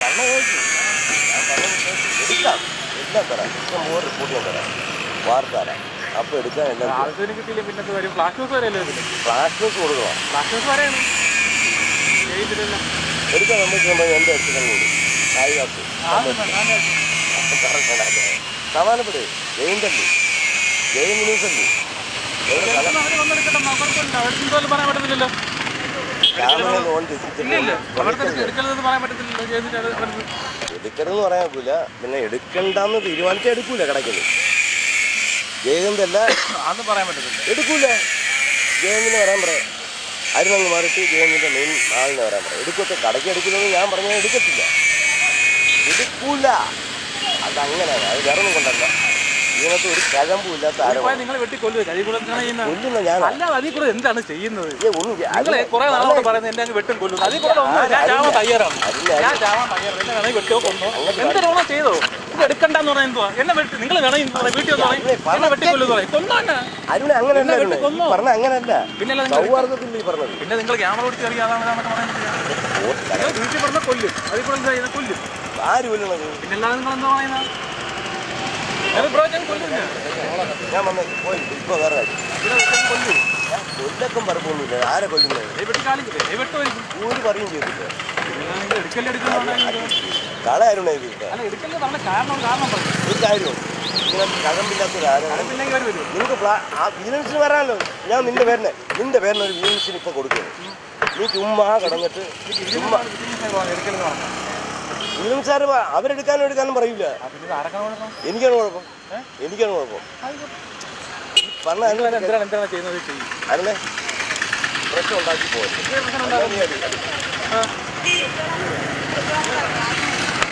കണ്ണ നോക്കി ഞാൻ പറഞ്ഞത് എടുക്കാം എല്ലാം തരാം ഇഷ്ടം പോലെ റിപ്പോർട്ട് ഞാൻ തരാം വാർത്ത തരാം അപ്പോൾ എടുക്കാൻ എല്ലാം തരാം. ആദ്യത്തിന് കിട്ടിയില്ല പിന്നെ എന്ത് കാര്യം ഫ്ലാഷ് ന്യൂസ് വരെയല്ലേ ഇതിൽ ഫ്ലാഷ് ന്യൂസ് കൊടുക്കണം ഫ്ലാഷ് ന്യൂസ് വരെയാണ് ചെയ്തില്ലല്ലോ എടുക്കാൻ നമുക്ക് നമ്മൾ എന്റെ അടുത്ത് കൂടും കായ് കാത്തു സമാനപ്പെട് ജയിൻ തല്ലി ജയിൻ ന്യൂസ് അല്ലേ എവിടെ സ്ഥലം അവർ വന്നെടുക്കട്ടെ അവർക്കുണ്ട് അവർക്ക് എന്തോലും പറയാൻ പറ്റത്തില്ലല്ലോ ക്യാമറ ഓൺ ഇല്ല ഇല്ല അവർക്ക് എടുക്കരുതെന്ന് പറയാൻ പറ്റില്ല ഒക്കില്ല പിന്നെ എടുക്കണ്ടെന്ന് തീരുമാനിച്ചാൽ എടുക്കൂല കിടക്കുന്നു ജയന്തല്ല അത് പറയാൻ പറ്റത്തില്ല. എടുക്കൂല. ജയന്തിനെ വരാൻ പറയാം അരുന്നങ്ങ് മാറിയിട്ട് ജയന്തിന്റെ മെയിൻ ആളിനെ വരാൻ പറയാം എടുക്കത്തെ കടയ്ക്ക് എടുക്കുന്നത് ഞാൻ പറഞ്ഞാൽ എടുക്കത്തില്ല. എടുക്കൂല. അതങ്ങനെയാണ്. അത് വേറെ ഒന്നും കൊണ്ടല്ല. ഇതിനകത്ത് ഒരു കഴമ്പും ഇല്ലാത്ത ആരോ പോയാൽ നിങ്ങൾ വെട്ടിക്കൊല്ലുക ചെയ്യുന്നത്? കൊല്ലുന്ന ഞാൻ അല്ല അതിൽ കൂടെ എന്താണ് ചെയ്യുന്നത്? ഒന്നും നിങ്ങൾ കുറെ പറയുന്നത് എന്നെ അങ്ങ് വെട്ടും കൊല്ലും. അതിൽ കൂടെ ഒന്നും ഞാൻ ചാവാൻ തയ്യാറാണ്. ഞാൻ ചാവാൻ തയ്യാറാണ്. എന്നെ വേണമെങ്കിൽ വെട്ടിയോ കൊന്നോ? എന്തിനാണോ ചെയ്തോ. ഇത് എടുക്കണ്ടെന്ന് പറയാൻ എന്തുവാ? എന്നെ വെട്ടി നിങ്ങൾ വേണമെങ്കിൽ എന്ത് പറയും വീട്ടിൽ വന്ന് പറയും. എന്നെ വെട്ടിക്കൊല്ലു പറയും. എന്നെ? അരുണ അങ്ങനല്ല എന്നെ അരുണേ. വെട്ടി പറഞ്ഞ അങ്ങനല്ല പിന്നെ അല്ല നിങ്ങൾ സൗഹാർദ്ദത്തിൽ ഈ പറഞ്ഞത്. പിന്നെ നിങ്ങൾ ക്യാമറ പിടിച്ച് അറിയാം അതാണ് ഇതാണെന്നൊക്കെ പറ്റില്ല നിങ്ങൾ വീട്ടിൽ പറഞ്ഞ കൊല്ലും. അതിൽ കൂടെ എന്താ ചെയ്യുന്നത്? കൊല്ലും. ആര് കൊല്ലണത് പിന്നെ അല്ലാതെ നിങ്ങൾ എന്താ പറയുന്നത്? ഞാൻ വന്ന്. പോയി. ഇപ്പോ വേറെ കൊല്ലും പറപ്പൊന്നുമില്ല ആരെ കൊല്ലുന്നത് ഒരു പറയും ചെയ്തില്ല. നിങ്ങൾ എടുക്കല്ലേ എടുക്കുന്ന കള അരുണ അല്ല എടുക്കല്ലേ പറഞ്ഞ കാരണം കാരണം പറഞ്ഞു ഒരു കാര്യമുണ്ട് നിങ്ങൾക്ക് ആ വിജിലൻസിന് ഞാൻ നിന്റെ പേരിനെ. നിന്റെ പേരിന് ഒരു വിജിലൻസിന് ഇപ്പൊ കൊടുക്കുന്നു. നീ ചുമ്മാ കിടന്നിട്ട് ചുമ്മാ എടുക്കലെന്ന് സാർ അവരെടുക്കാനും എടുക്കാനും പറയില്ല എനിക്കാണ് കുഴപ്പം. എനിക്കാണ് കുഴപ്പം. പറഞ്ഞ പ്രശ്നം ഉണ്ടാക്കി പോയി. പ്രശ്നം ഉണ്ടാക്കും. ആ.